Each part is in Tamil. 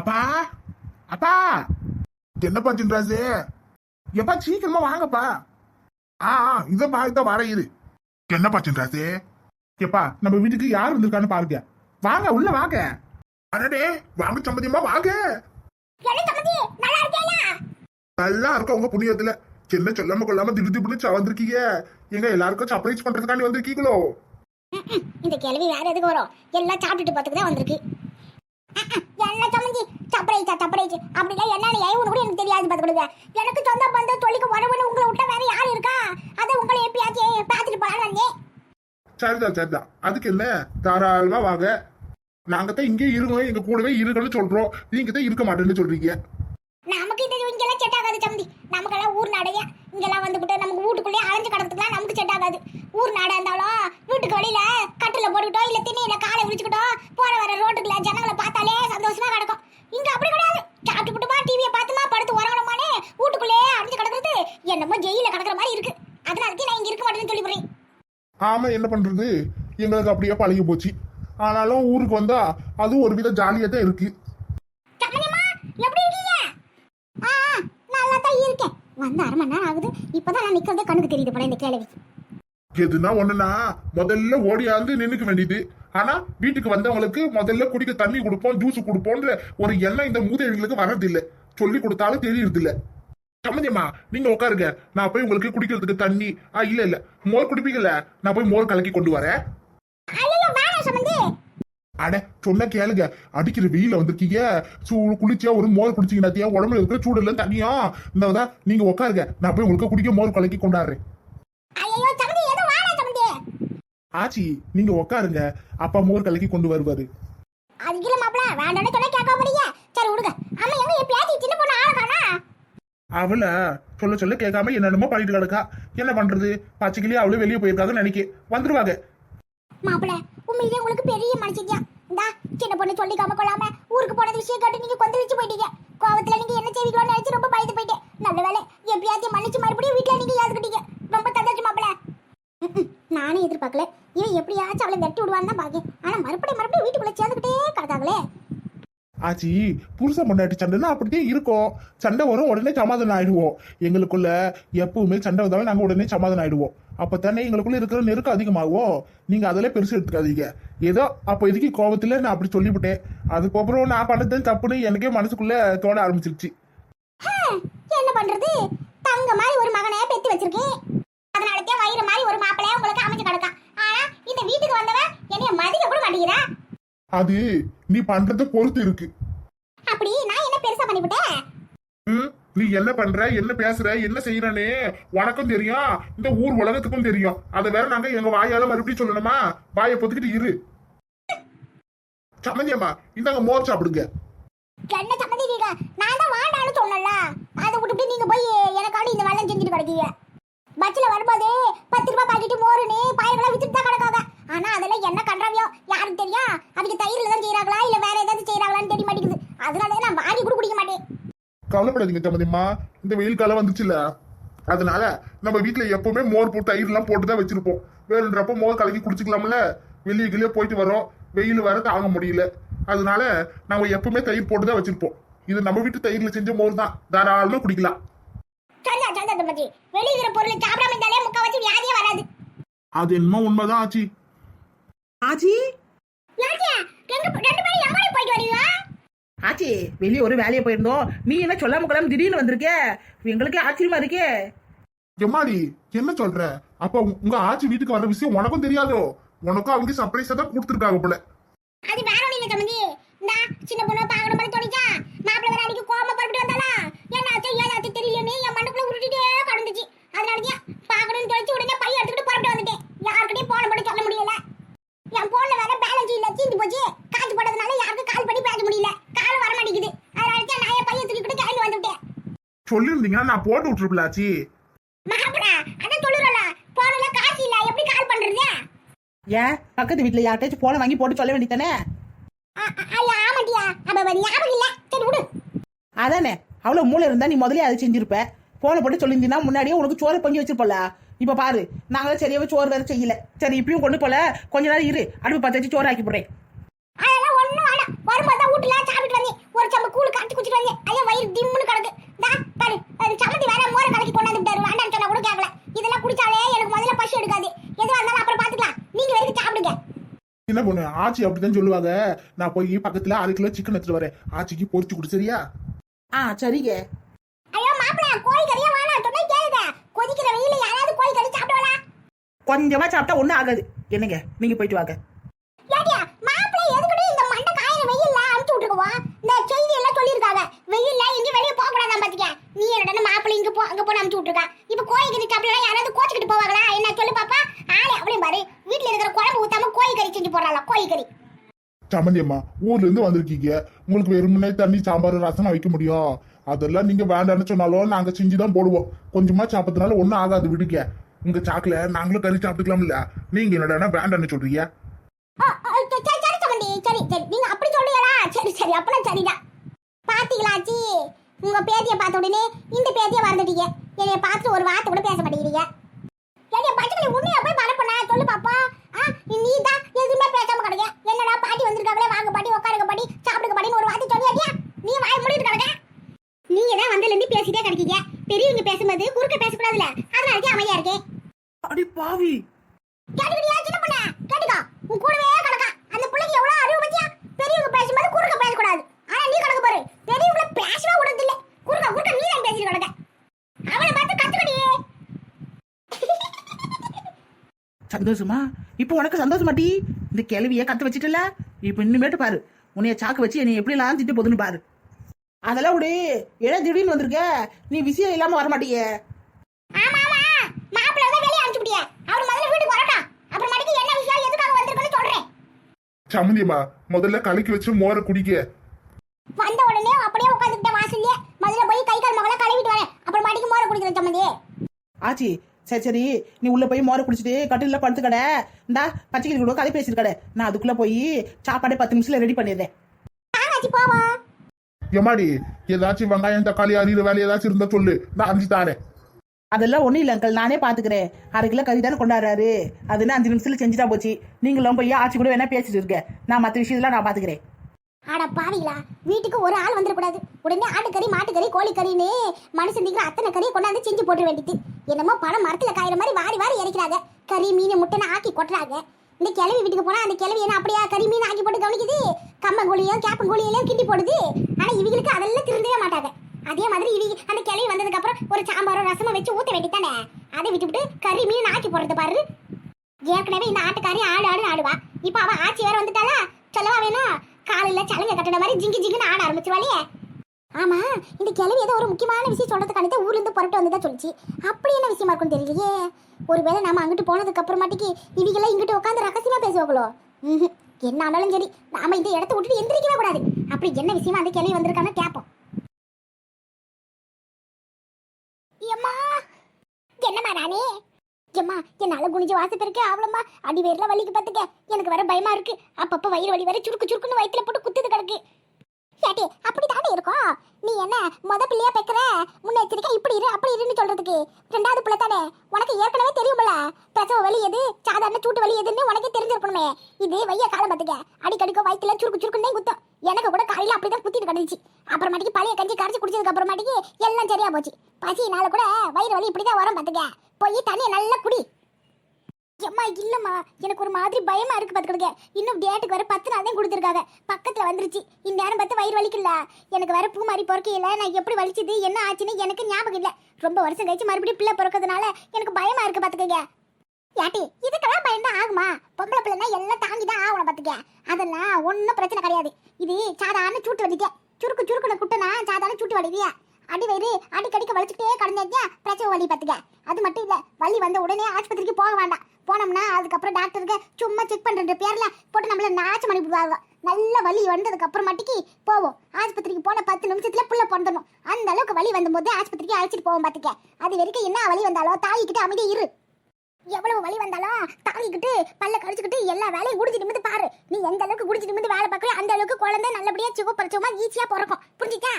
அப்பா அப்பா. என்னப்பா சின்ராசு? எப்பா சீக்கிரமா வாங்கப்பா. ஆ இத வர இரு. என்னப்பா சின்ராசு? எப்பா நம்ம வீட்டுக்கு யார் வந்திருக்கான்னு பாருங்க. வாங்க உள்ள வாங்க. அடடே வாங்க சம்மதியமா வாங்க. நல்லா இருக்கேயா? நல்லா இருக்க உங்க புண்ணியத்துல? சின்ன சொல்லாம கொள்ளாம திடு திடுன்னு வந்திருக்கீங்க எங்க எல்லாருக்கும் சர்ப்ரைஸ் பண்றதுக்காண்டி வந்திருக்கீங்களோ? இந்த கேள்வி வேற எதுக்கு வரும்? எல்லாம் சாப்பிட்டுட்டு பார்த்துக்கு தான் வந்திருக்கு. என்ன சம்மந்தி சப்பரைச்சா சப்பரைச்சு அப்படிலாம் என்னன்னு ஏன்னு கூட எனக்கு தெரியாது பார்த்துக்கிடுங்க எனக்கு சொந்த பந்த தொழிலுக்கு வரவன்னு உங்களை விட்ட வேற யார் இருக்கா? அதை உங்களை எப்பயாச்சும் பார்த்துட்டு போலான்னு சரிதான் சரிதான் அதுக்கு என்ன? தாராளமா வாங்க. நாங்க தான் இங்கே இருக்கோம் எங்க கூடவே இருக்கணும்னு சொல்றோம். நீங்க தான் இருக்க மாட்டேன்னு சொல்றீங்க நமக்கு இது இங்கெல்லாம் செட் ஆகாது சம்மந்தி நமக்கெல்லாம் ஊர் நாடையா இங்கெல்லாம் வந்துக்கிட்டு நமக்கு வீட்டுக்குள்ளேயே அலைஞ்சு கிடக்கிறதுக்குலாம் நமக்கு செட் ஆகாது. ஊர் நாடா இருந்தாலும் வீட்டுக்கு வெளியில கட்டில் போட்டுக்கிட்டோ இல்லை திண்ணையில காலை விரிச்சுக்கிட்டோ போற வர ரோட்டுக்குள்ள ஜனங்களை பார்த்தாலே சந்தோஷமா கிடக்கும். இங்க அப்படி கிடையாது. சாப்பிட்டுமா டிவியை பார்த்துமா படுத்து உறங்கணுமானே வீட்டுக்குள்ளேயே அலைஞ்சு கிடக்கிறது என்னமோ ஜெயில கிடக்குற மாதிரி இருக்கு. அதனால நான் இங்க இருக்க மாட்டேன்னு சொல்லி போறேன் ஆமா என்ன பண்றது? எங்களுக்கு அப்படியே பழகி போச்சு. ஆனாலும் ஊருக்கு வந்தா அதுவும் ஒரு வித ஜாலியாக தான் இருக்குது சம்மந்தியம்மா எப்படி இருக்கீங்க ஆ ஆ, நல்லா தான் இருக்கேன் வந்து அரை மணி நேரம் ஆகுது. இப்பதான் நான் நிக்கிறதே கண்ணுக்கு தெரியுது போல இந்த கேள்விக்கு எதுனா ஒண்ணுனா முதல்ல ஓடியாந்து நின்னுக்க வேண்டியது. ஆனா வீட்டுக்கு வந்தவங்களுக்கு முதல்ல குடிக்க தண்ணி கொடுப்போம் ஜூஸ் கொடுப்போம்ன்ற ஒரு எண்ணம் இந்த மூதேவிகளுக்கு வர்றதில்ல. சொல்லி கொடுத்தாலும் தெரியறது இல்ல சம்மந்தியம்மா நீங்க உட்காருங்க. நான் போய் உங்களுக்கு குடிக்கிறதுக்கு தண்ணி. ஆ இல்ல இல்ல. மோர் குடிப்பீங்கல்ல? நான் போய் மோர் கலக்கி கொண்டு வரேன். அட சொன்ன கேளுங்க. அடிக்கிற வெயில வந்திருக்கீங்க. சூடு குளிச்சியா ஒரு மோர் குடிச்சீங்கன்னாத்தியா உடம்புல இருக்கிற சூடு எல்லாம் தனியா இந்த நீங்க உட்காருங்க நான் போய் உங்களுக்கு குடிக்க மோர் கலக்கி கொண்டாடுறேன். ஆச்சி நீங்க உட்காருங்க அப்பா மோர் கலக்கி கொண்டு வருவாரு. அவள? சொல்ல சொல்ல கேட்காம என்னென்னமோ பண்ணிட்டு கிடக்கா. என்ன பண்றது? பச்சைக்கிளியே அவளே வெளியே போயிருக்காங்கன்னு நினைக்க வந்துருவாங்க. மாப்பிள உண்மையிலே உங்களுக்கு பெரிய மனுஷியா இந்தா சின்ன பொண்ணு சொல்லிக்காம கொள்ளாம ஊருக்கு போனது விஷயம் கேட்டு நீங்க கொந்தளிச்சு போயிட்டீங்க. கோவத்துல நீங்க என்ன செய்வீங்களோன்னு நினைச்சு ரொம்ப பயந்து போயிட்டேன். நல்ல வேலை எப்பயாச்சும் மன்னிச்சு மறுபடியும் வீட்டுல நீங்க ஏத்துக்கிட்டீங்க. ரொம்ப சந்தோஷம் மாப்பிள நானே எதிர்பார்க்கல. இவன் எப்படியாச்சும் அவளை வெட்டி விடுவான்னு தான் பாக்கேன். ஆனா மறுபடியும் மறுபடியும் வீட்டுக்குள்ள சேர்ந்துக்கிட்டே கிடக்காங்களே. ஆச்சி புருஷன் பொண்டாட்டி சண்டைன்னா அப்படித்தான் இருக்கும். சண்டை வரும் உடனே சமாதானம் ஆயிடுவோம். எங்களுக்குள்ள எப்பவுமே சண்டை வந்தாலும் நாங்கள் உடனே சமாதானம் ஆயிடுவோம். அப்போ தானே எங்களுக்குள்ள இருக்கிற நெருக்கம் அதிகமாகும் நீங்கள் அதெல்லாம் பெருசு எடுத்துக்காதீங்க. ஏதோ அப்போ இதுக்கு கோபத்தில் நான் அப்படி சொல்லிவிட்டேன்? அதுக்கப்புறம் நான் பண்ணது தப்புன்னு எனக்கே மனசுக்குள்ள தோட ஆரம்பிச்சிருச்சு. என்ன பண்றது? தங்க மாதிரி ஒரு மகனை பெத்து வச்சிருக்கேன். அதனாலதான் வயிறு மாதிரி ஒரு மாப்பிள்ளைய உங்களுக்கு அமைஞ்சு கிடக்கான். ஆனா இந்த வீட்டுக்கு வந்தவன் என்னைய மதிக்க கூட மாட்டேங்கிறா. அது நீ பண்றத பொறுத்து இருக்கு. அப்படி நான் என்ன பெருசா பண்ணிவிட்டேன்? நீ என்ன பண்ற? என்ன பேசுற? என்ன செய்யறனே உனக்கும் தெரியும். இந்த ஊர் உலகத்துக்கும் தெரியும். அதை வேற நாங்க எங்க வாயால மறுபடியும் சொல்லணுமா? வாயை பொத்துக்கிட்டு இரு. சம்மந்தியம்மா இந்தாங்க மோர் சாப்பிடுங்க. என்ன சம்மதி நீங்க? நான் தான் வாண்டான்னு சொன்னல அதை விட்டுட்டு நீங்க போய் எனக்காண்டி இந்த வேலை செஞ்சுட்டு கிடக்கீங்க பஸ்ல வரும்போது பத்து ரூபாய் பாக்கெட்டு மோருன்னு பாயங்களை வித்துட்டு தான் கிடக்காங்க. ஆனா அதெல்லாம் என்ன கண்டாவியோ யாருக்கு தெரியும் அவங்க தயிர்ல தான் செய்யறாங்களா இல்ல வேற ஏதாவது செய்யறாங்களான்னு தெரிய மாட்டேங்குது. அதனால நான் வாங்கி கூட குடிக்க மாட்டேன். கவலைப்படாதீங்க சம்மந்தியம்மா இந்த வெயில் காலம் வந்துச்சுல்ல. அதனால நம்ம வீட்ல எப்பவுமே மோர் போட்டு தயிர் எல்லாம் போட்டு தான் வச்சிருப்போம். வேணுன்றப்ப மோர் கலக்கி குடிச்சுக்கலாம்ல. வெளியே கிளியே போயிட்டு வரோம். வெயில் வர தாங்க முடியல. அதனால நம்ம எப்பவுமே தயிர் போட்டு தான் வச்சிருப்போம். இது நம்ம வீட்டு தயிர்ல செஞ்ச மோர் தான். தாராளமா குடிக்கலாம். அது என்னமோ உண்மைதான் ஆச்சி. ஆச்சி? ஆச்சி வெளியே ஒரு வேலையை போயிருந்தோம். நீ என்ன சொல்லாம கொள்ளாம திடீர்னு வந்திருக்க? எங்களுக்கே ஆச்சரியமா இருக்கே. எம்மாடி என்ன சொல்ற? அப்ப உங்க ஆச்சி வீட்டுக்கு வர விஷயம் உனக்கும் தெரியாதோ? உனக்கும் அவங்க சர்ப்ரைஸா தான் கொடுத்துருக்காங்க போல. அது வேற ஒண்ணு இல்ல தம்பி இந்த சின்ன பொண்ணு பாக்கணும் போல தோணிச்சா? மாப்பிள்ளை வேற அன்னைக்கு கோம பரப்பிட்டு வந்தாளா? என்ன ஆச்சு ஏதாச்சும் தெரியலன்னு என் மண்ணுக்குள்ள உருட்டிட்டே கடந்துச்சு அதனாலதான் பாக்கணும்னு தோணிச்சு உடனே பையன் எடுத்துக்கிட்டு புறப்பட்டு வந்துட்டேன் யாருக்கிட்டையும் போன பண்ணி சொல்ல முடியல என் போன்ல வேற பேலன்ஸ் இல்ல தீந்து போச்சு காசு போட்டதுனால யாருக்கும் கால் பண்ணி பேச முடியல கால் வர மாட்டேங்குது அதனால தான் நான் என் பையன் தூக்கிட்டு கிளம்பி வந்துட்டேன் சொல்லியிருந்தீங்கன்னா நான் போட்டு விட்டுருப்பல ஆச்சி மாப்பிளா அதான் சொல்லுறல போன்ல காசு இல்ல. எப்படி கால் பண்றது? ஏன்? பக்கத்து வீட்டுல யார்கிட்டயாச்சும் போன வாங்கி போட்டு சொல்ல வேண்டியதானே அ- அ- ஐயா ஆமாட்டியா அப்ப ஞாபகம் இல்ல. சரி விடு. அதானே. அவ்வளவு மூளை இருந்தா நீ முதலே அதை செஞ்சிருப்ப. போன போட்டு சொல்லியிருந்தீங்கன்னா முன்னாடியே உனக்கு சோறு பொங்கி வச்சிருப்பல இப்ப பாரு நாங்களும் சரியாவே சோறு வேற செய்யல. சரி இப்பயும் கொண்டு போல. கொஞ்ச நேரம் இரு. அடுப்பு பத்த வச்சு சோறு ஆக்கி போடுறேன். அதெல்லாம் ஒண்ணும் வேணாம். வரும்போது வீட்டுல சாப்பிட்டு வந்தேன். ஒரு சம்பு தா பாரு அது சம்மந்தி வேற மோரை கலக்கி கொண்டாந்து விட்டாரு கூட கேட்கல இதெல்லாம் குடிச்சாலே எனக்கு முதல்ல பசி எடுக்காது. எதுவாக இருந்தாலும் அப்புறம் பார்த்துக்கலாம் நீங்க வரைக்கும் சாப்பிடுங்க? என்ன பொண்ணு? ஆச்சி அப்படிதான் சொல்லுவாங்க. நான் போய் பக்கத்துல அரை கிலோ சிக்கன் எடுத்துட்டு வரேன். ஆச்சிக்கு பொரிச்சு கொடு சரியா? ஆ சரிங்க. ஐயோ மாப்பிள கோழி கறியா வேணாம் சொன்னா கேளுங்க. கொதிக்கிற வெயில யாராவது கோழி கறி சாப்பிடுவாளா? கொஞ்சமா சாப்பிட்டா ஒண்ணும் ஆகாது. என்னங்க? நீங்க போயிட்டு வாங்க. நீ என்னடா மாப்பிள இங்க போ அங்க போன அனுப்பிச்சு விட்டுருக்கா? இப்ப கோழி கறி சாப்பிடலாம் யாராவது கோச்சிக்கிட்டு போவாங்களா? என்ன சொல்லு பாப்பா? ஆளே அப்படியே பாரு. வீட்டுல இருக்கிற குழம்பு ஊத்தாம கோழி கறி செஞ்சு போடுறாளா? கோழி கறி. சம்மந்தி அம்மா ஊர்ல இருந்து வந்திருக்கீங்க. உங்களுக்கு வெறுமனே தண்ணி சாம்பார் ரசம் வைக்க முடியும் அதெல்லாம் நீங்க வேண்டாம்னு சொன்னாலும் நாங்க செஞ்சு தான் போடுவோம். கொஞ்சமா சாப்பிட்டதுனால ஒண்ணும் ஆகாது விடுங்க. உங்க சாக்குல நாங்களும் கறி சாப்பிட்டுக்கலாம்ல. நீங்க என்னடா வேண்டாம்னு சொல்றீங்க. சரி சரி சரி சமந்தி. சரி சரி. நீங்க அப்படி சொல்றீங்களா சரி சரி அப்பனா சரிதான். பாத்தீங்களா உங்க பேத்திய பார்த்த உடனே இந்த பேத்தியை வந்துட்டீங்க என்னைய பார்த்து ஒரு வார்த்தை கூட பேச மாட்டேங்கிறீங்க. என்னைய பச்சை உண்மையா போய் மறப்பண்ணா சொல்லு பாப்பா. ஆ நீ தான் எதுவுமே பேசாம கிடக்க என்னடா பாட்டி வந்திருக்காங்களே வாங்க பாட்டி உட்காருங்க பாட்டி சாப்பிடுங்க பாட்டின்னு ஒரு வார்த்தை சொல்லியாட்டியா நீ வாய் மூடிட்டு கிடக்க நீங்க தான் வந்ததுல இருந்து பேசிட்டே கிடைக்கீங்க பெரியவங்க பேசும்போது குறுக்க பேசக்கூடாதுல அதனால அமைதியா இருக்கேன் அடி பாவி கேட்டுக்கிட்டியா சின்ன பொண்ணு கேட்டுக்கோ உன் கூடவே கிடக்கா அந்த பிள்ளைக்கு எவ்வளவு அறிவு பத்தியா பெரியவங்க பேசும்போது குறுக்க பேசக்கூடாது ஆனா நீ கிடக்க பாரு பெரியவங்கள பேசவே விடுறது இல்ல குறுக்க குறுக்க நீ தான் பேசிட்டு கிடக்க அவளை பார்த்து கத்துக்கடியே சந்தோஷமா? இப்போ உனக்கு சந்தோஷமாட்டி இந்த கிளவிய கத்து வச்சிட்டல? இப்போ இன்னுமேட்டு பாரு. உன்னைய சாக்கு வச்சு என்னை எப்படி எல்லாம் திட்டு போதுன்னு பாரு. அதெல்லாம் விடு. ஏன்னா திடீர்னு வந்திருக்க? நீ விஷயம் இல்லாம வர மாட்டியே. ஆமா ஆமா. மாப்பிள்ளை தான் வெளியே அனுப்பிச்சு விட்டியே அவர் முதல்ல கலக்கி வச்சு மோரை குடிக்க. வந்த உடனே அப்படியே உட்காந்துக்கிட்ட வாசல்லே முதல்ல போய் கை கால் மகள கழுவிட்டு வரேன். அப்புறம் மடிக்கு மோர குடிக்கிறேன் சம்மந்தி ஆச்சி சரி சரி. நீ உள்ள போய் மோரை குடிச்சிட்டு கட்டில படுத்து கடை. இந்தா பச்சைக்கிளி கூட கதை பேசிட்டு கடை. நான் அதுக்குள்ள போய் சாப்பாடே பத்து நிமிஷத்துல ரெடி பண்ணிடுறேன். எம்மாடி ஏதாச்சும் வெங்காயம் தக்காளி அறிகிற வேலை ஏதாச்சும் இருந்தா சொல்லு. நான் அஞ்சு தாரேன். அதெல்லாம் ஒன்றும் இல்லை அங்கிள் நானே பார்த்துக்கிறேன் அரை கிலோ கறி தானே கொண்டாடுறாரு. அதுன்னு அஞ்சு நிமிஷத்துல செஞ்சுட்டா போச்சு. நீங்களும் போய் ஆச்சி கூட வேணா பேசிட்டு இருக்க நான் மற்ற விஷயத்தெல்லாம் நான் பார்த்துக்கிறேன் ஆட பாவிங்களா வீட்டுக்கு ஒரு ஆள் வந்துடக்கூடாது உடனே ஆட்டுக்கறி மாட்டுக்கறி கோழிக்கறின்னு மனுஷன் திங்கிற அத்தனை கறியை கொண்டாந்து செஞ்சு போட்டு வேண்டியது. என்னமோ பணம் மரத்தில் காயிற மாதிரி வாரி வாரி இறக்கிறாங்க. கறி மீன் முட்டைன்னு ஆக்கி கொட்டுறாங்க. இந்த கிளவி வீட்டுக்கு போனால் அந்த கிளவி என்ன அப்படியா கறி மீன் ஆக்கி போட்டு கவனிக்குது? கம்மங்கூழியும் கேப்பங்கோழியிலையும் கிண்டி போடுது. ஆனால் இவங்களுக்கு அதெல்லாம் திருந்தவே மாட்டாங்க. அதே மாதிரி இவங்க அந்த கிளவி வந்ததுக்கு அப்புறம் ஒரு சாம்பாரோ ரசமோ வச்சு ஊத்த வேண்டித்தானே அதை விட்டுவிட்டு கறி மீன் ஆக்கி போடுறது பாரு. ஏற்கனவே இந்த ஆட்டுக்காரி ஆடு ஆடு ஆடுவா. இப்போ அவன் ஆட்சி வேற வந்துட்டாளா? சொல்லவா வேணும்? காலையில் சலங்க கட்டின மாதிரி ஜிங்கி ஜிங்குன்னு ஆட ஆரம்பிச்சிருவாளே ஆமா இந்த கிழவி ஏதோ ஒரு முக்கியமான விஷயம் சொல்றதுக்கான ஊர்ல இருந்து புரட்டு வந்ததா சொல்லிச்சு. அப்படி என்ன விஷயமா இருக்கும் தெரியலையே? ஒருவேளை நாம அங்கிட்டு போனதுக்கு அப்புறமாட்டிக்கு இவங்கெல்லாம் இங்கிட்டு உட்காந்து ரகசியமா பேசுவாங்களோ? என்ன ஆனாலும் சரி நாம இந்த இடத்த விட்டுட்டு எந்திரிக்கவே கூடாது. அப்படி என்ன விஷயமா அந்த கிழவி வந்திருக்கான்னு கேட்போம் எம்மா என்னம்மா ராணி? ஏம்மா என்னால குனிஞ்சு வாசப்பிருக்கு அவ்வளோமா அடி வேர்ல வலிக்கு பார்த்துக்க. எனக்கு வர பயமா இருக்கு. அப்பப்போ வயிறு வலி வர சுருக்கு சுருக்குன்னு வயிற்றுல போட்டு குத்துது கிடக்கு. ஏட்டி அப்படி தானே இருக்கும்? நீ என்ன மொத பிள்ளையா பெக்கிற? முன்னெச்சரிக்கை இப்படி இரு அப்படி இருன்னு சொல்றதுக்கு. ரெண்டாவது பிள்ளை தானே? உனக்கு ஏற்கனவே தெரியுமில்ல பிரசவ வலி எது? சாதாரண சூட்டு வலி எதுன்னு உனக்கே தெரிஞ்சிருக்கணுமே. இது வைய காலம் பார்த்துக்க. அடிக்கடிக்க வயிற்றுல சுருக்கு சுருக்குன்னே குத்தும். எனக்கு கூட கடையில் அப்படி தான் குத்திட்டு கிடந்துச்சு. அப்புறமாட்டிக்கு பழைய கஞ்சி கரைச்சி குடிச்சதுக்கு அப்புறமாட்டிக்கு எல்லாம் சரியா போச்சு. பசினால கூட வயிறு வலி இப்படி தான் வரும் பார்த்துக்க போய் தண்ணியை நல்லா குடி. எம்மா இல்லைம்மா. எனக்கு ஒரு மாதிரி பயமா இருக்கு பார்த்துக்கிடுங்க இன்னும் டேட்டுக்கு வர பத்து நாள் தான் கொடுத்துருக்காங்க. பக்கத்தில் வந்துருச்சு. இந்த நேரம் பார்த்து வயிறு வலிக்கல எனக்கு வர பூ மாதிரி பிறக்கையில் நான் எப்படி வலிச்சது என்ன ஆச்சுன்னு எனக்கு ஞாபகம் இல்லை. ரொம்ப வருஷம் கழிச்சு மறுபடியும் பிள்ளை பிறக்கிறதுனால எனக்கு பயமா இருக்கு பார்த்துக்கங்க யாட்டி இதுக்கெல்லாம் பயந்தா ஆகுமா? பொம்பளை பிள்ளைனா எல்லாம் தாங்கி தான் ஆகணும் பாத்துக்க. அதெல்லாம் ஒன்றும் பிரச்சனை கிடையாது. இது சாதாரண சூட்டு வலிக்க. சுருக்கு சுருக்குன குட்டனா சாதாரண சூட்டு வலிவியா அடி வயிறு அடிக்கடிக்க வலிச்சுட்டே கடந்தாச்சா பிரச்சனை வலி பாத்துக்க. அது மட்டும் இல்ல வலி வந்த உடனே ஆஸ்பத்திரிக்கு போக வேண்டாம். போனோம்னா அதுக்கப்புறம் டாக்டருக்கு சும்மா செக் பண்ற பேர்ல போட்டு நம்மள நாச்சம் அனுப்பிடுவாங்க நல்ல வலி வந்ததுக்கு அப்புறமாட்டிக்கு போவோம். ஆஸ்பத்திரிக்கு போன பத்து நிமிஷத்துல புள்ள பிறந்தணும் அந்த அளவுக்கு வலி வந்தபோது ஆஸ்பத்திரிக்கு அழைச்சிட்டு போவோம் பாத்துக்க. அது வரைக்கும் என்ன வலி வந்தாலும் தாய்கிட்ட அமைதியே இரு. எவ்வளவு வழி வந்தாலும் தாங்கிக்கிட்டு பல்ல கடிச்சுக்கிட்டு எல்லா வேலையும் குடிச்சிட்டு நிமிந்து பாரு. நீ எந்த அளவுக்கு குடிச்சிட்டு நிமிந்து வேலை பார்க்கறியோ அந்த அளவுக்கு குழந்தை நல்லபடியா சுகப்பரிச்சமா ஈஸியா பிறக்கும். புரிஞ்சுச்சா?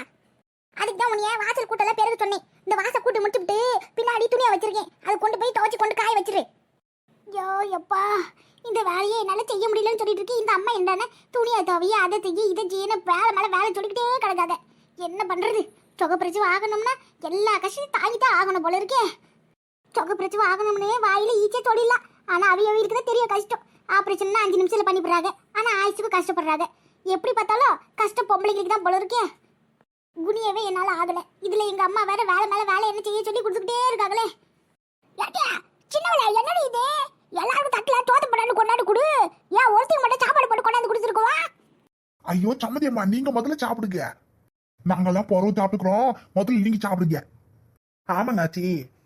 அதுக்கு தான் உன்னைய வாசல் கூட்டெல்லாம் பிறகு சொன்னேன். இந்த வாசல் கூட்டு முடிச்சுட்டு பின்னாடி துணியை வச்சிருக்கேன். அதை கொண்டு போய் துவச்சி கொண்டு காய வச்சிரு. ஐயோ எப்பா. இந்த வேலையை என்னால் செய்ய முடியலன்னு சொல்லிட்டு இருக்கு. இந்த அம்மா என்னன்னு துணியை துவைய அதை செய்ய இதை செய்யணும் வேலை மேலே வேலை சொல்லிக்கிட்டே கிடக்காத. என்ன பண்ணுறது சுகப்பிரச்சனை ஆகணும்னா எல்லா கஷ்டத்தையும் தாங்கித்தான் ஆகணும் போல இருக்கேன் தொகை பிரச்சனை ஆகணும்னே வாயில ஈச்சே தொழில. ஆனா அவிய அவியலுக்கு தான் தெரிய கஷ்டம். ஆபரேஷன் அஞ்சு நிமிஷத்துல பண்ணிடுறாங்க ஆனா ஆயுசுக்கு கஷ்டப்படுறாங்க. எப்படி பார்த்தாலும் கஷ்டம் பொம்பளைங்களுக்கு தான் போல இருக்கே. குனியவே என்னால ஆகல. இதுல எங்க அம்மா வேற வேலை மேல வேலை என்ன செய்ய சொல்லி கொடுத்துக்கிட்டே இருக்காங்களே. ஏட்டியா சின்னவள என்னடி இது? எல்லாரும் தட்டுல தோத்த பண்ணாண்டு கொண்டாந்து கொடு. ஏன் ஒருத்தையும் மட்டும் சாப்பாடு போட்டு கொண்டாந்து கொடுத்துருக்கோவா? ஐயோ சம்மதி அம்மா நீங்க முதல்ல சாப்பிடுங்க. நாங்கெல்லாம் பொறவு சாப்பிட்டுக்கிறோம். முதல்ல நீங்க சாப்பிடுங்க. ஆமாங்க ஆச்சி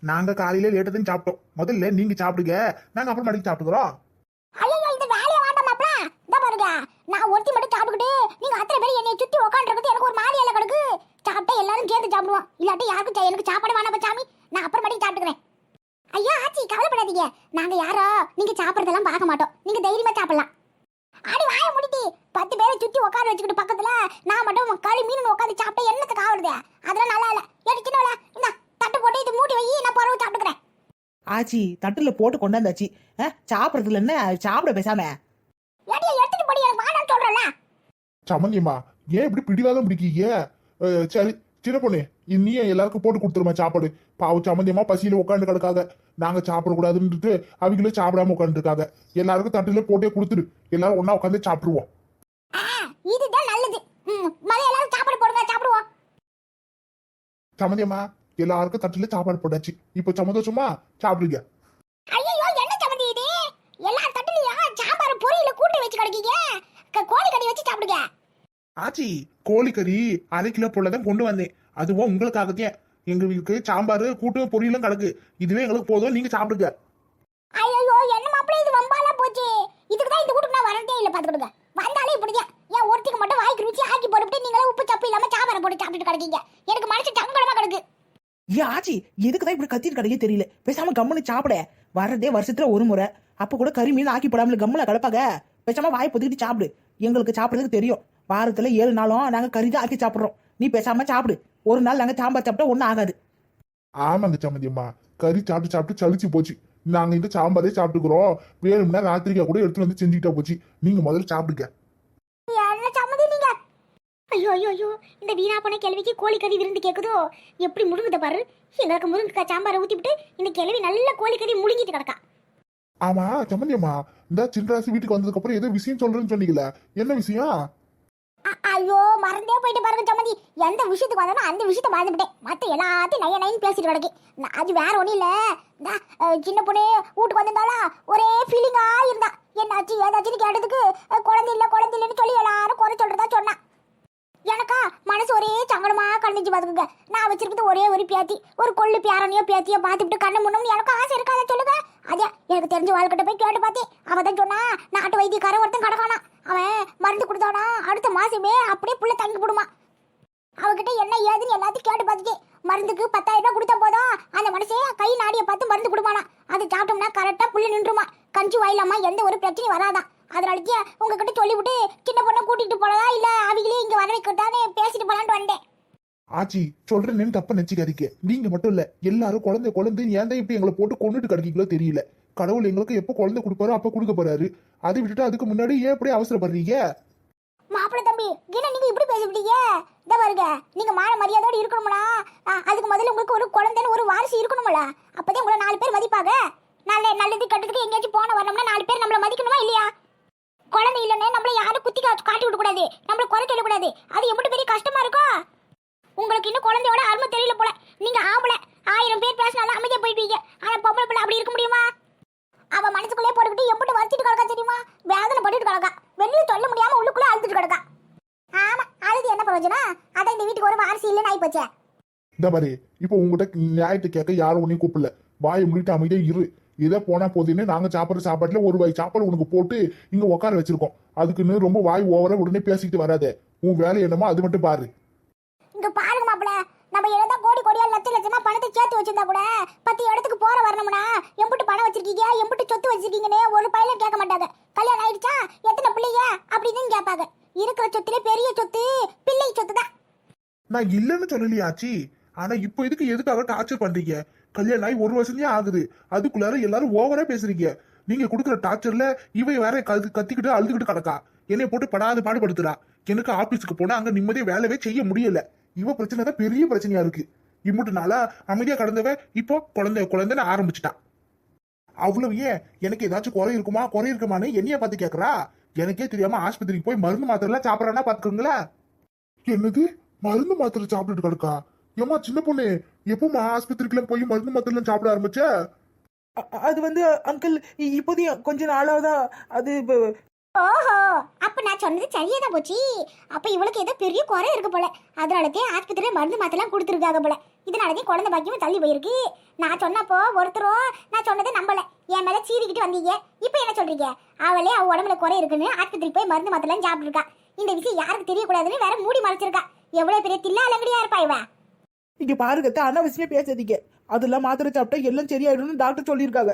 நாங்க காலையில லேட்டா தான் சாப்பிட்டோம். முதல்ல நீங்க சாப்பிடுங்க. நாங்க அப்புறமாட்டிக்கு சாப்பிட்டுக்கிறோம். ஐயோ பாருங்க நான் ஒருத்தி மட்டும் சாப்பிட்டுக்கிட்டு நீங்க அத்தனை பேர் என்னை சுத்தி உட்காந்துருக்கிறது எனக்கு ஒரு மாதிரியால கிடக்கு சாப்பிட்டா எல்லாரும் சேர்ந்து சாப்பிடுவோம். இல்லாட்டி யாருக்கும் எனக்கு சாப்பாடு வேணாம் சாமி நான் அப்புறம் மட்டும் சாப்பிட்டுக்கிறேன். ஐயா ஆச்சி கவலைப்படாதீங்க. நாங்க யாரோ நீங்க சாப்பிடுறதெல்லாம் பார்க்க மாட்டோம். நீங்க தைரியமா சாப்பிடலாம். அடி வாய முடிட்டி பத்து பேரை சுத்தி உட்கார வச்சுக்கிட்டு பக்கத்துல நான் மட்டும் களி மீன் உட்காந்து சாப்பிட்டா என்னத்துக்கு ஆகுறது அதெல்லாம் நல்லா இல்லை. எடுத்துனோல இந்த. தட்டு போட்டு இது மூடி வை நான் பொறவு சாப்பிட்டுக்கிறேன். ஆச்சி தட்டுல போட்டு கொண்டாந்தாச்சு. சாப்பிடுறதுல என்ன சாப்பிட பேசாம? எடுத்துட்டு போடி எனக்கு வேணாம்னு சொல்றேன்ல சம்மந்தியம்மா ஏன் இப்படி பிடிவாதம் பிடிக்கீங்க சரி சின்ன பொண்ணு நீ எல்லாருக்கும் போட்டு கொடுத்துருமா சாப்பாடு. பாவு சம்மந்தியம்மா பசியில உட்காந்து கிடக்காக நாங்க சாப்பிடக்கூடாதுன்னுட்டு அவங்களும் சாப்பிடாம உட்காந்துருக்காங்க எல்லாருக்கும் தட்டுல போட்டே கொடுத்துரு எல்லாரும் ஒண்ணா உட்காந்து சாப்பிட்டுருவோம். ஆ, இதுதான் நல்லது. ம், மதியம் எல்லாரும் சாப்பாடு போடுங்க சாப்பிடுவோம். சம்மந்தியம்மா எல்லாருக்கும் தட்டுல சாப்பாடு போட்டாச்சு. இப்போ சம்மந்தோஷமா சாப்பிடுங்க. ஐயோ என்ன சம்மந்தி இது? எல்லா தட்டுலயும் சாம்பார் பொரியல கூட்டு வச்சு கிடக்கீங்க? கோழி கறி வச்சு சாப்பிடுங்க. ஆச்சி கோழிக்கறி அரை கிலோ போல தான் கொண்டு வந்தேன். அதுவும் உங்களுக்காகத்தான் எங்க வீட்டுக்கு சாம்பார் கூட்டு பொரியலும் கிடக்கு. இதுவே எங்களுக்கு போதும் நீங்க சாப்பிடுங்க. ஐயோ என்ன மாப்பிள்ளை இது? வம்பாலாம் போச்சு. இதுக்கு தான் இந்த வீட்டுக்கு நான் வரதே இல்லை பார்த்துக்கிடுங்க வந்தாலே இப்படிதான். ஏன் ஒருத்திக்கு மட்டும் வாய்க்கு ருச்சி ஆக்கி போட்டுவிட்டு நீங்களே உப்பு சப்பு இல்லாம சாம்பாரை போட்டு சாப்பிட்டுட்டு கிடக்கீங்க. எனக்கு மனசு சங்கடமா கிடக்கு. ஏன் ஆச்சி எதுக்கு தான் இப்படி கத்திட்டு கிடையே தெரியல. பேசாம கம்முன்னு சாப்பிட. வர்றதே வருஷத்துல ஒரு முறை. அப்ப கூட கறி மீன் ஆக்கி போடாமல கம்முல கிடப்பாங்க பேசாம வாய் பொதுக்கிட்டு சாப்பிடு. எங்களுக்கு சாப்பிடுறதுக்கு தெரியும். வாரத்துல ஏழு நாளும் நாங்க கறி தான் ஆக்கி சாப்பிடுறோம். நீ பேசாம சாப்பிடு. ஒரு நாள் நாங்க சாம்பார் சாப்பிட்டா ஒன்றும் ஆகாது. ஆமாங்க சம்மந்தியம்மா கறி சாப்பிட்டு சாப்பிட்டு சளிச்சு போச்சு. நாங்க இந்த சாம்பாரே சாப்பிட்டுக்கிறோம். வேணும்னா ராத்திரிக்கா கூட எடுத்துட்டு வந்து செஞ்சுக்கிட்டா போச்சு. நீங்க முதல்ல சாப்பிடுங்க. ஐயோ ஐயோ ஐயோ இந்த வீணா போன கேள்விக்கு கோழிக்கறி விருந்து கேக்குதோ? எப்படி முழுங்குத பாரு. எங்களுக்கு முருங்கைக்காய் சாம்பாரை ஊத்திவிட்டு இந்த கிழவி நல்ல கோழிக்கறி முழுங்கிட்டு கிடக்கா. ஆமா சம்மந்தியம்மா இந்த சின்ராசி வீட்டுக்கு வந்ததுக்கு அப்புறம் ஏதோ விஷயம் சொல்றேன்னு சொன்னீங்களே என்ன விஷயம்? ஐயோ மறந்தே போயிட்டு பாருங்க சம்மந்தி எந்த விஷயத்துக்கு வந்தனோ அந்த விஷயத்த மறந்துவிட்டேன் மத்த எல்லாத்தையும் நைய நைன்னு பேசிட்டு கிடக்கு. அது வேற ஒண்ணும் இல்ல. இந்த சின்ன பொண்ணு வீட்டுக்கு வந்திருந்தாளா? ஒரே ஃபீலிங்கா இருந்தா. என்னாச்சு ஏதாச்சுன்னு கேட்டதுக்கு குழந்தை இல்ல குழந்தை இல்லைன்னு சொல்லி எல்லாரும் குறை சொல்றதா சொன்னா. எனக்கா மனசு ஒரே சங்கடமா கண்டிச்சு பார்த்துக்கோங்க நான் வச்சிருக்கிறது ஒரே ஒரு பேத்தி ஒரு கொள்ளு பேரனையோ பேத்தியோ பார்த்துட்டு கண்ணு முன்னு எனக்கு ஆசை இருக்காத சொல்லுங்க. அதே எனக்கு தெரிஞ்ச வாழ்க்கிட்ட போய் கேட்டு பார்த்தேன். அவன் தான் சொன்னா நாட்டு வைத்தியக்காரன் ஒருத்தன் கிடக்கானா? அவன் மருந்து கொடுத்தானா? அடுத்த மாசமே அப்படியே புள்ள தங்கி போடுமா? அவகிட்ட என்ன ஏதுன்னு எல்லாத்தையும் கேட்டு பார்த்துட்டு மருந்துக்கு பத்தாயிரம் ரூபாய் கொடுத்தா போதும். அந்த மனுஷன் கை நாடியை பார்த்து மருந்து கொடுப்பானா? அது சாப்பிட்டோம்னா கரெக்டாக புள்ள நின்றுமா? கஞ்சி வாயிலாமா எந்த ஒரு பிரச்சனையும் வராதான் அதனாலக்கு உங்ககிட்ட சொல்லிவிட்டு சின்ன பொண்ணை கூட்டிட்டு போனதா? இல்ல அவங்களே இங்க வர வைக்கட்டான்னு பேசிட்டு போலான்னு வந்தேன். ஆச்சி சொல்றேன்னு தப்ப நினைச்சுக்காதீங்க. நீங்க மட்டும் இல்ல எல்லாரும் குழந்தை குழந்தை ஏன் இப்படி எங்களை போட்டு கொண்டுட்டு கிடைக்கீங்களோ தெரியல. கடவுள் எங்களுக்கு எப்போ குழந்தை கொடுப்பாரோ அப்ப கொடுக்க போறாரு. அதை விட்டுட்டு அதுக்கு முன்னாடி ஏன் இப்படி அவசரப்படுறீங்க? மாப்பிள்ளை தம்பி என்ன நீங்க இப்படி பேசிவிட்டீங்க? இந்த பாருங்க நீங்க மான மரியாதையோட இருக்கணும்னா அதுக்கு முதல்ல உங்களுக்கு ஒரு குழந்தைன்னு ஒரு வாரிசு இருக்கணும்ல. அப்பதான் உங்களை நாலு பேர் மதிப்பாங்க. நல்ல நல்லது கட்டத்துக்கு எங்கேயாச்சும் போன வரணும்னா நாலு பேர் நம்மள மதிக்கணுமா இல்லையா? குழந்தை இல்லைன்னு நம்மள யாரும் குத்தி காட்டி விட கூடாது நம்மள குறை சொல்ல கூடாது அது எப்படி பெரிய கஷ்டமா இருக்கும் உங்களுக்கு இன்னும் குழந்தையோட அருமை தெரியல போல. நீங்க ஆம்பளை. ஆயிரம் பேர் பேசினாலும் அமைதியா போயிட்டீங்க ஆனா பொம்பளை பிள்ளை அப்படி இருக்க முடியுமா? அவ மனசுக்குள்ளே போட்டுக்கிட்டு எப்படி வருத்திட்டு கிடக்கா தெரியுமா? வேதனை பட்டுட்டு கிடக்கா. வெளியே சொல்ல முடியாம உள்ளுக்குள்ள அழுதுட்டு கிடக்கா. ஆமா அழுது என்ன பிரயோஜனம்? அதான் இந்த வீட்டுக்கு ஒரு வாரிசு இல்லைன்னு ஆயி போச்சே இந்த மாதிரி இப்போ உங்ககிட்ட நியாயத்தை கேட்க யாரும் உன்னையும் கூப்பிடல. வாயை முடிட்டு அமைதியே இரு. இதை போனா போதுன்னு நாங்க சாப்பிட்ற சாப்பாட்டுல ஒரு வாய் சாப்பாடு உனக்கு போட்டு இங்க உட்கார வச்சிருக்கோம். அதுக்குன்னு ரொம்ப வாய் ஓவரா உடனே பேசிக்கிட்டு வராத. உன் வேலை என்னமோ அது மட்டும் பாரு. இங்க பாருங்க மாப்பிள நம்ம என்னதான் கோடி கோடியா லட்ச லட்சமா பணத்தை சேர்த்து வச்சிருந்தா கூட பத்து இடத்துக்கு போற வரணும்னா எம்பிட்டு பணம் வச்சிருக்கீங்க எம்பிட்டு சொத்து வச்சிருக்கீங்கன்னு ஒரு பையல கேட்க மாட்டாங்க. கல்யாணம் ஆயிடுச்சா? எத்தனை பிள்ளைங்க? அப்படின்னு கேட்பாங்க. இருக்கிற சொத்துல பெரிய சொத்து பிள்ளை சொத்து தான் நான் இல்லைன்னு சொல்லலையாச்சி. ஆனா இப்போ இதுக்கு எதுக்காக டார்ச்சர் பண்றீங்க? கல்யாணம் ஆகி ஒரு வருஷமே ஆகுது. அதுக்குள்ளார எல்லாரும் ஓவரா பேசுறீங்க. நீங்க கொடுக்குற டார்ச்சர்ல இவன் வேற கத்திக்கிட்டு அழுதுகிட்டு கிடக்கா. என்னை போட்டு படாத பாடுபடுத்துறா. எனக்கு ஆபீஸுக்கு போனா அங்க நிம்மதியா வேலையே செய்ய முடியல. இவ பிரச்சனை தான் பெரிய பிரச்சனையா இருக்கு. இம்முட்டு நாளா அமைதியா கடந்தவ இப்போ குழந்தை குழந்தைன்னு ஆரம்பிச்சிட்டா. அவ்வளவு ஏன்? எனக்கு ஏதாச்சும் குறை இருக்குமா? குறை இருக்குமான்னு என்னைய பார்த்து கேக்குறா? எனக்கே தெரியாம ஆஸ்பத்திரிக்கு போய் மருந்து மாத்திரை எல்லாம் சாப்பிடறானா பாத்துக்கோங்களா என்னது? மருந்து மாத்திரை சாப்பிட்டுட்டு கிடக்கா? ஏமா சின்ன பொண்ணு எப்பமா ஆஸ்பத்திரிக்குள்ள போய் மருந்து மாத்திரை எல்லாம் சாப்பிட ஆரம்பிச்ச? அது வந்து அங்கிள் இப்போதையும் கொஞ்ச நாளாதான் அது ஓஹோ அப்ப நான் சொன்னது சரியா தான் போச்சு? அப்ப இவளுக்கு ஏதோ பெரிய குறை இருக்கு போல. அதனாலதே ஆஸ்பத்திரியில மருந்து மாத்தெல்லாம் கொடுத்துருக்காங்க போல. இதனாலதே குழந்தை பாக்கியமும் தள்ளி போயிருக்கு. நான் சொன்னப்போ ஒருத்தரும் நான் சொன்னதை நம்பல. என் மேல சீறிக்கிட்டு வந்தீங்க. இப்போ என்ன சொல்றீங்க? அவளே அவ உடம்புல குறை இருக்குன்னு ஆஸ்பத்திரிக்கு போய் மருந்து மாத்தெல்லாம் சாப்பிட்டுருக்கா. இந்த விஷயம் யாருக்கு தெரியக்கூடாதுன்னு வேற மூடி மறைச்சிருக்கா. எவ்வளவு பெரிய தில்லா அலங்கடியா இருப்பா இவ. இங்க பாருங்க அத்தை, அனாவசியமா பேசாதீங்க. அதெல்லாம் மாத்திரை சாப்பிட்டா எல்லாம் சரியாயிடும்னு டாக்டர் சொல்லியிருக்காங்க.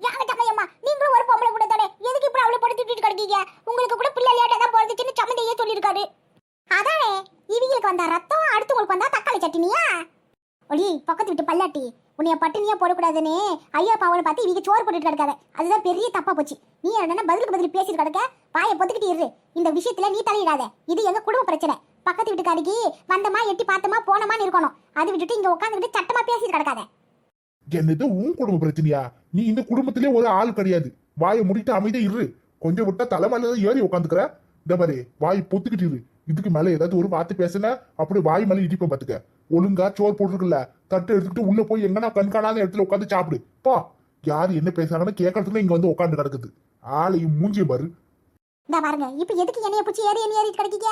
யாங்க சமையம்மா நீங்களும் ஒரு பொம்பளை கூட தானே? எதுக்கு இப்படி அவளை போட்டு திட்டிட்டு கிடக்கீங்க? உங்களுக்கு கூட பிள்ளை லேட்டா தான் பிறந்துச்சுன்னு சம்மந்தையே சொல்லியிருக்காரு. அதானே இவங்களுக்கு வந்தா ரத்தம் அடுத்தவங்களுக்கு வந்தா தக்காளி சட்னியா? ஒளி பக்கத்து வீட்டு பல்லாட்டி உன்னைய பட்டினியா போடக்கூடாதுன்னு ஐயா பாவனை பார்த்து இவங்க சோறு போட்டுட்டு கிடக்காத. அதுதான் பெரிய தப்பா போச்சு. நீ என்னன்னா பதிலுக்கு பதில் பேசிட்டு கிடக்க வாயை பொத்துக்கிட்டு இரு. இந்த விஷயத்துல நீ தலையிடாத. இது எங்க குடும்ப பிரச்சனை. பக்கத்து வீட்டுக்காரிக்கு வந்தமா எட்டி பார்த்தமா போனமான்னு இருக்கணும். அது விட்டுட்டு இங்க உட்காந்துக்கிட்டு சட்டமா பேசிட்டு கிடக்காத. என்னது உன் குடும்ப பிரச்சனையா? நீ இந்த குடும்பத்திலே ஒரு ஆள் கிடையாது. வாயை முடிட்டு அமைதியா இரு. கொஞ்சம் விட்டா தலைமையில ஏறி உட்காந்துக்கிற இந்த மாதிரி வாய் பொத்துக்கிட்டு இரு. இதுக்கு மேல ஏதாவது ஒரு வார்த்தை பேசுன அப்படி வாய் மேல இடிப்பேன் பாத்துக்க. ஒழுங்கா சோறு போட்டுருக்குல்ல தட்டு எடுத்துக்கிட்டு உள்ள போய் எங்கன்னா கண்காணாத இடத்துல உட்காந்து சாப்பிடு. பா. யாரு என்ன பேசுறாங்கன்னு கேட்கறதுல இங்க வந்து உட்காந்து கிடக்குது. ஆளையும் மூஞ்சிய பாரு. இந்த பாருங்க இப்ப எதுக்கு என்னைய பிடிச்சி ஏறி ஏறிட்டு கிடைக்கீங்க?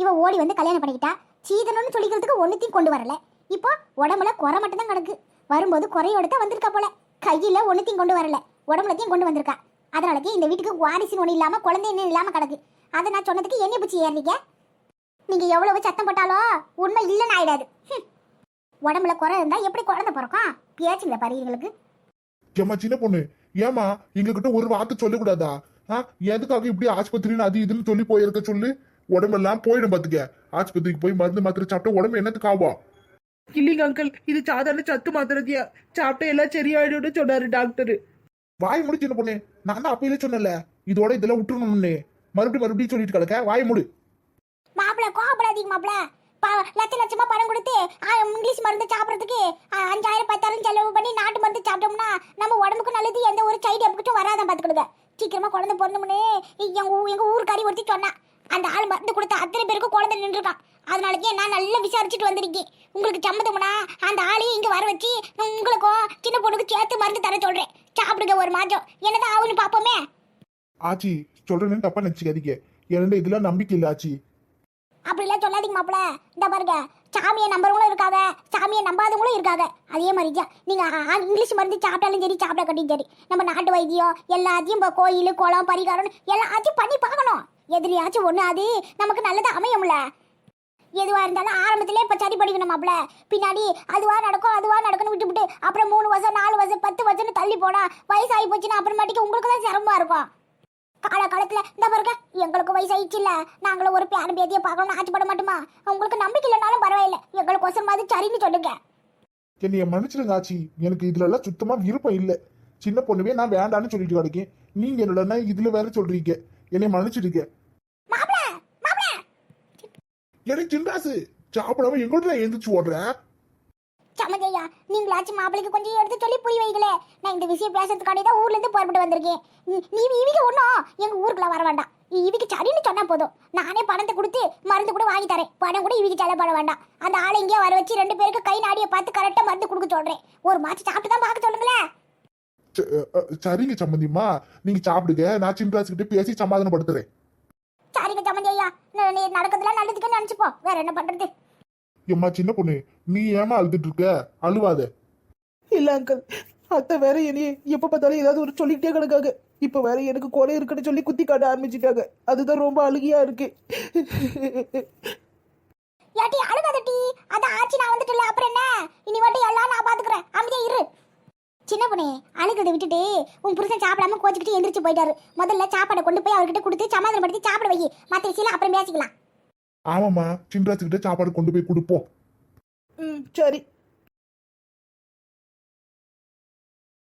இவன் ஓடி வந்து கல்யாணம் பண்ணிக்கிட்டா? சீதனம்னு சொல்லிக்கிறதுக்கு ஒன்றுத்தையும் கொண்டு வரல. இப்போ உடம்புல குறை மட்டும் தான் கிடக்கு. வரும்போது குறையோட தான் வந்திருக்கா போல. கையில் ஒன்றுத்தையும் கொண்டு வரல. உடம்புலத்தையும் கொண்டு வந்திருக்கா. அதனாலக்கே இந்த வீட்டுக்கு வாரிசுன்னு ஒண்ணு இல்லாமல் குழந்தை என்ன இல்லாமல் கிடக்கு. அதை நான் சொன்னதுக்கு என்ன பிடிச்சி ஏறீங்க நீங்கள் எவ்வளவு சத்தம் போட்டாலும் உண்மை இல்லைன்னு ஆயிடாது. உடம்புல குறை இருந்தால் எப்படி குழந்தை பிறக்கும்? பேச்சுங்களா பாரு எங்களுக்கு ஏமா சின்ன பொண்ணு. ஏமா எங்ககிட்ட ஒரு வார்த்தை சொல்லக்கூடாதா? ஆ எதுக்காக இப்படி ஆஸ்பத்திரின்னு அது இதுன்னு சொல்லி போயிருக்க சொல்லு? உடம்பெல்லாம் போயிடும் பாத்துக்க. ஆஸ்பத்திரிக்கு போய் மருந்து மாத்திரை சாப்பிட்டா உடம்பு என்னத்துக்கு ஆகும்? இல்லைங்க அங்கிள் இது சாதாரண சத்து மாத்திரத்தியா சாப்பிட்டா எல்லாம் சரியாயிடும்னு சொன்னாரு டாக்டர் வாய் முடி சின்ன பொண்ணு. நான் தான் அப்பயிலே சொன்னல இதோட இதெல்லாம் விட்டுறணும்னு. மறுபடியும் மறுபடியும் சொல்லிட்டு கிடக்க. வாய் முடு. மாப்பிள கோபப்படாதீங்க மாப்பிள. ப- லட்ச லட்சமா பணம் கொடுத்து இங்கிலீஷ் மருந்து சாப்பிட்றதுக்கு அஞ்சாயிரம் பத்தாயிரம் செலவு பண்ணி நாட்டு மருந்து சாப்பிட்டோம்னா நம்ம உடம்புக்கு நல்லது எந்த ஒரு சைடு எஃபெக்ட்டும் வராதான் பார்த்துக்கிடுங்க சீக்கிரமா குழந்தை பிறந்தோம்னு எங்க ஊ- எங்க ஊருக்காரி ஒருத்தி சொன்னா. அந்த ஆள் மருந்து கொடுத்த அத்தனை பேருக்கு குழந்தை நின்றுருக்கான். அதனாலக்கே நான் நல்லா விசாரிச்சுட்டு வந்திருக்கேன். உங்களுக்கு சம்மதம்னா அந்த ஆளையும் இங்க வர வச்சு உங்களுக்கும் சின்ன பொண்ணுக்கு சேர்த்து மருந்து தர சொல்றேன். சாப்பிடுங்க ஒரு மாதம். என்னதான் ஆகுன்னு பார்ப்போமே. ஆச்சி சொல்றேன்னு தப்பா நினைச்சுக்காதீங்க. என்னோட இதெல்லாம் நம்பிக்கை இல்ல ஆச்சி. அப்படிலாம் சொல்லாதீங்க மாப்பிள இந்த பாருங்க சாமியை நம்புறவங்களும் இருக்காங்க சாமியை நம்பாதவங்களும் இருக்காங்க அதே மாதிரி தான் இங்கிலீஷ் மருந்து சாப்பிட்டாலும் சரி சாப்பிட கட்டியும் சரி. நம்ம நாட்டு வைத்தியம் எல்லாத்தையும் இப்போ கோயில் குளம் பரிகாரம் எல்லாத்தையும் பண்ணி பார்க்கணும். எதிரியாச்சும் ஒன்று அது நமக்கு நல்லதாக அமையும்ல. எதுவாக இருந்தாலும் ஆரம்பத்திலே இப்போ சரி படிக்கணும் மாப்பிள பின்னாடி அதுவாக நடக்கும் அதுவாக நடக்கும்னு விட்டுவிட்டு அப்புறம் மூணு வருஷம் நாலு வருஷம் பத்து வருஷம்னு தள்ளி போனால் வயசாகி போச்சுன்னா அப்புறமாட்டிக்கு உங்களுக்கு தான் சிரமமா இருக்கும். கால காலத்துல இந்த பாருங்க எங்களுக்கு வயசு இல்ல நாங்களும் ஒரு பேரன் பேத்தியை பார்க்கணும்னு ஆச்சப்பட மாட்டோமா? உங்களுக்கு நம்பிக்கை இல்லைனாலும் பரவாயில்ல. எங்களுக்கு ஒசரமாவது சரின்னு சொல்லுங்க. என்னைய மன்னிச்சிடுங்க ஆச்சி. எனக்கு இதுல எல்லாம் சுத்தமா விருப்பம் இல்ல. சின்ன பொண்ணுவே நான் வேண்டான்னு சொல்லிட்டு கிடக்கேன். நீங்க என்னடா இதுல வேற சொல்றீங்க. என்னைய மாப்ள எனக்கு சின்ராசு சாப்பிடாம எங்கள்ட்ட எழுந்திரிச்சு ஓடுறேன் சமஜையா நீங்களாச்சும் மாப்பிளைக்கு கொஞ்சம் எடுத்து சொல்லி புரிய வைங்களே. நான் இந்த விஷயம் பேசுறதுக்காண்டி தான் ஊர்ல இருந்து புறப்பட்டு வந்திருக்கேன். நீ- இவிக்கு ஒன்றும் எங்க ஊருக்குள்ள வர வேண்டாம். இவிக்கு சரின்னு சொன்னா போதும். நானே பணத்தை கொடுத்து மருந்து கூட வாங்கி தரேன். பணம் கூட இவிக்கு செலவு பண்ண வேண்டாம். அந்த ஆளை இங்கேயே வர வச்சு ரெண்டு பேருக்கு கை நாடியை பார்த்து கரெக்டா மருந்து கொடுக்க சொல்றேன். ஒரு மாச்சு சாப்பிட்டு தான் பார்க்க சொல்லுங்களேன் சரிங்க சம்மந்திம்மா நீங்க சாப்பிடுங்க. நான் சின்ராசு கிட்ட பேசி சமாதானப்படுத்துறேன். சரிங்க சமஞ்சையா நடக்கிறதுலாம் நல்லதுக்குன்னு நினைச்சுப்போம் வேற என்ன பண்றது? ஏம்மா சின்ன பொண்ணு நீ ஏமா அழுதுட்டு இருக்க அழுவாத. இல்ல அங்கிள் அத்தை வேற என்னைய எப்ப பார்த்தாலும் ஏதாவது ஒரு சொல்லிக்கிட்டே கிடக்காங்க. இப்ப வேற எனக்கு குறை இருக்குன்னு சொல்லி குத்தி காட்ட ஆரம்பிச்சிட்டாங்க. அதுதான் ரொம்ப அழுகியா இருக்கு. ஏட்டி அழுகாதட்டி அதான் ஆச்சு நான் வந்துட்டுல அப்புறம் என்ன? இனி மட்டும் எல்லாம் நான் பாத்துக்கிறேன். அமைதியா இரு. சின்ன பொண்ணே அழுகிறத விட்டுட்டு உன் புருஷன் சாப்பிடாம கோச்சிக்கிட்டு எந்திரிச்சு போயிட்டாரு. முதல்ல சாப்பாடை கொண்டு போய் அவர்கிட்ட கொடுத்து சமாதானப்படுத்தி சாப்பிட வை. மற்ற விஷயம் அப்புறம் பேசிக்கலாம். ஆமாம்மா சின்ராசு கிட்ட சாப்பாடு கொண்டு போய் கொடுப்போம். ம் சரி.